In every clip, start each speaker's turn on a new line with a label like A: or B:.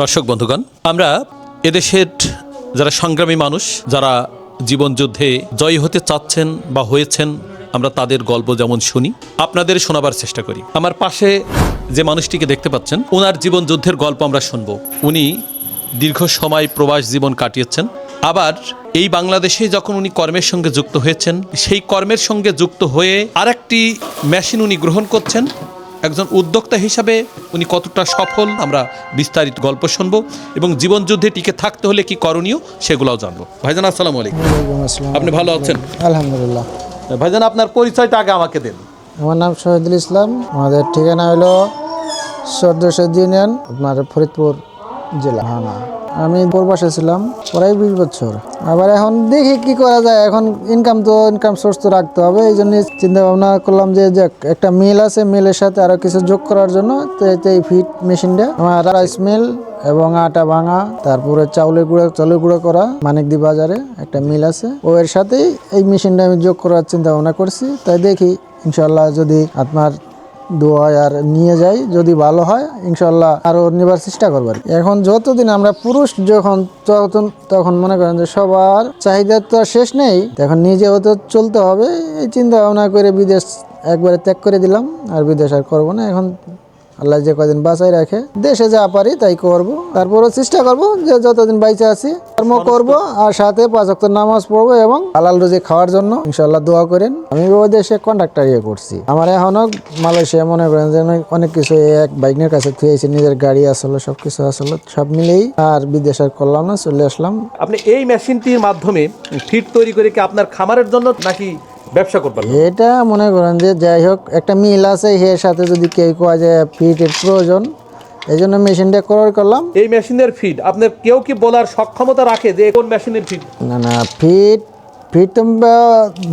A: দর্শক বন্ধুগণ, আমরা এদেশের যারা সংগ্রামী মানুষ, যারা জীবনযুদ্ধে জয়ী হতে চাচ্ছেন বা হয়েছেন, আমরা তাদের গল্প যেমন শুনি, আপনাদের শোনাবার চেষ্টা করি। আমার পাশে যে মানুষটিকে দেখতে পাচ্ছেন ওনার জীবন যুদ্ধের গল্প আমরা শুনব। উনি দীর্ঘ সময় প্রবাস জীবন কাটিয়েছেন। আবার এই বাংলাদেশে যখন উনি কর্মের সঙ্গে যুক্ত হয়েছেন, সেই কর্মের সঙ্গে যুক্ত হয়ে আরেকটি মেশিন উনি গ্রহণ করছেন। একজন উদ্যোক্তা হিসাবে উনি কতটা সফল আমরা বিস্তারিত গল্প শুনব এবং জীবনযুদ্ধে টিকে থাকতে হলে কি করণীয় সেগুলোও জানব। ভাইজান আসসালামু আলাইকুম। আপনি ভালো আছেন?
B: আলহামদুলিল্লাহ।
A: ভাইজান আপনার পরিচয়টা আগে আমাকে দেন।
B: আমার নাম শহীদুল ইসলাম। আমাদের ঠিকানা হলো সর্দসদ ইউনিয়ন আপনার ফরিদপুর জেলা হ্যাঁ আমি প্রবাসে ছিলাম, প্রায় বিশ বছর। আবার এখন দেখি কি করা যায়, এখন ইনকাম তো ইনকাম সোর্স তো রাখতে হবে, এই জন্য চিন্তা ভাবনা করলাম যে একটা মিল আছে মিলের সাথে আরও কিছু যোগ করার জন্য, তো এই ফিট মেশিনটা আমার রাইস মিল এবং আটা ভাঙা, তারপরে চাউলের গুঁড়া চাউলের গুঁড়া করা, মানিকদি বাজারে একটা মিল আছে। ও এর সাথেই এই মেশিনটা আমি যোগ করার চিন্তা ভাবনা করছি, তাই দেখি ইনশাল্লাহ যদি আপনার দোয়া আর নিয়ে যাই, যদি ভালো হয় ইনশাল্লাহ আরও নেবার চেষ্টা করব এখন যতদিন আমরা পুরুষ, যখন তখন তখন মনে করেন যে সবার চাহিদা তো আর শেষ নেই এখন নিজেও তো চলতে হবে, এই চিন্তা ভাবনা করে বিদেশ একবারে ত্যাগ করে দিলাম, আর বিদেশ আর করব না। এখন আল্লাহ যে কদিন বাঁচাই রাখে। দেশে যা পারি তাই করব। তারপরও চেষ্টা করব যে যতদিন বাইচে আছি কর্ম করব আর সাথে পাঁচ ওয়াক্ত নামাজ পড়ব এবং হালাল রুজি খাওয়ার জন্য ইনশাল্লাহ দোয়া করেন। আমি ওই দেশে কন্ডাক্টর ইয়ে করছি। আমার এখনও মালয়েশিয়া মনে করেন যে অনেক- কিছু এক বাইকের কাছে থুয়েছি নিজের গাড়ি আসলে সব কিছু আসলে সব মিলেই আর বিদেশ আর করলাম না চলে আসলাম।
A: আপনি এই মেশিনটির মাধ্যমে ফিট তৈরি করে কি আপনার খামারের জন্য নাকি ব্যবসা করবেন
B: এটা মনে করেন যে যাই হোক একটা মিল আছে এর সাথে যদি কেউ কোয়া যে ফিটের প্রয়োজন এই জন্য মেশিনটা ক্রয় করলাম।
A: এই মেশিনের ফিড আপনার কেউ কি বলার সক্ষমতা রাখে যে কোন মেশিনের ফিড
B: না না ফিট ফিট তো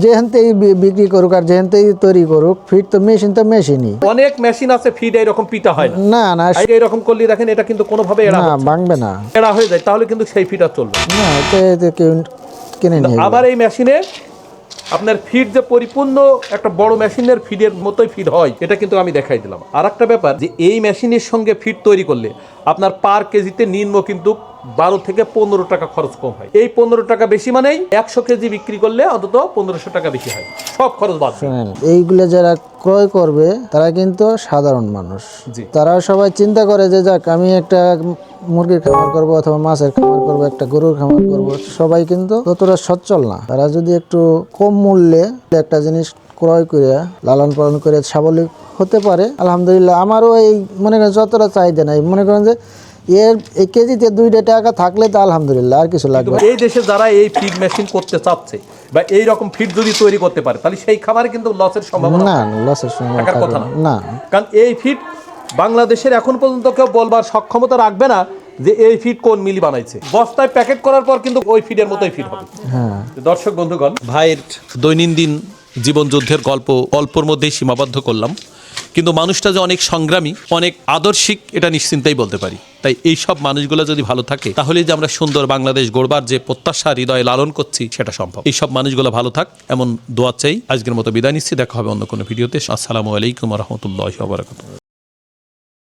B: যেহেনতেই বিক্রি করুক আর যেহেনতেই তৈরি করুক ফিট তো মেশিন তো মেশিনই
A: অনেক মেশিন আছে ফিড এইরকম পিটা হয় না।
B: না
A: এইরকম করলে দেখেন এটা কিন্তু কোনোভাবে এড়া
B: না ভাঙবে না।
A: এড়া হয়ে যায় তাহলে কিন্তু সেই ফিড আর চলবে না।
B: এতে কেউ কিনে নিয়ে
A: আবার এই মেশিনে আপনার ফিড যে পরিপূর্ণ একটা বড় মেশিনের ফিডের মতোই ফিড হয়, এটা কিন্তু আমি দেখাই দিলাম। আর একটা ব্যাপার যে, এই মেশিনের সঙ্গে ফিড তৈরি করলে আপনার পার কেজিতে নিম্ন কিন্তু বারো থেকে পনেরো টাকা খরচ কম হয়। এই পনেরো টাকা বেশি মানেই একশো কেজি বিক্রি করলে অন্তত পনেরোশো টাকা বেশি হয়। সব খরচ বাদ।
B: এইগুলো যারা ক্রয় করবে তারা কিন্তু সাধারণ মানুষ।
A: জি।
B: তারা সবাই চিন্তা করে যে যাক আমি একটা মুরগির খামার করব অথবা মাছের খামার করব একটা গরুর খামার করব। সবাই কিন্তু ততটা সচ্ছল না। তারা যদি একটু কম মূল্যে একটা জিনিস ক্রয় করে লালন পালন করে স্বাবলম্বী হতে পারে আলহামদুলিল্লাহ। আমারও এই মনে করেন যতটা চাহিদা নাই। মনে করেন যে এর এই কেজিতে দুইটা টাকা থাকলে তো আলহামদুলিল্লাহ আর কিছু লাগবে
A: এই দেশে যারা এই ফিড মেশিন করতে চাচ্ছে বা এই রকম ফিড যদি তৈরি করতে পারে তাহলে সেই খামারে কিন্তু লসের সম্ভাবনা
B: না লসের
A: থাকার কথা না। কারণ এই ফিড বাংলাদেশের এখন পর্যন্ত কেউ বলবার সক্ষমতা রাখবে না যে এই ফিড কোন মিলি বানাইছে। বস্তায় প্যাকেট করার পর কিন্তু ওই ফিডের মতোই ফিড হবে।
B: হ্যাঁ।
A: দর্শক বন্ধুগণ ভাইয়ের দৈনন্দিন জীবন যুদ্ধের গল্প অল্পর মধ্যেই সীমাবদ্ধ করলাম। কিন্তু মানুষটা যে অনেক সংগ্রামী, অনেক আদর্শিক, এটা নিশ্চিন্তেই বলতে পারি। তাই এই সব মানুষগুলো যদি ভালো থাকে তাহলে যে আমরা সুন্দর বাংলাদেশ গড়বার যে প্রত্যাশা, হৃদয়ে লালন করছি, সেটা সম্ভব। এই সব মানুষগুলো ভালো থাক, এমন দোয়া চাই। আজকের মতো বিদায় নিচ্ছি, দেখা হবে অন্য কোনো ভিডিওতে। আসসালামু আলাইকুম রহমতুল্লাহ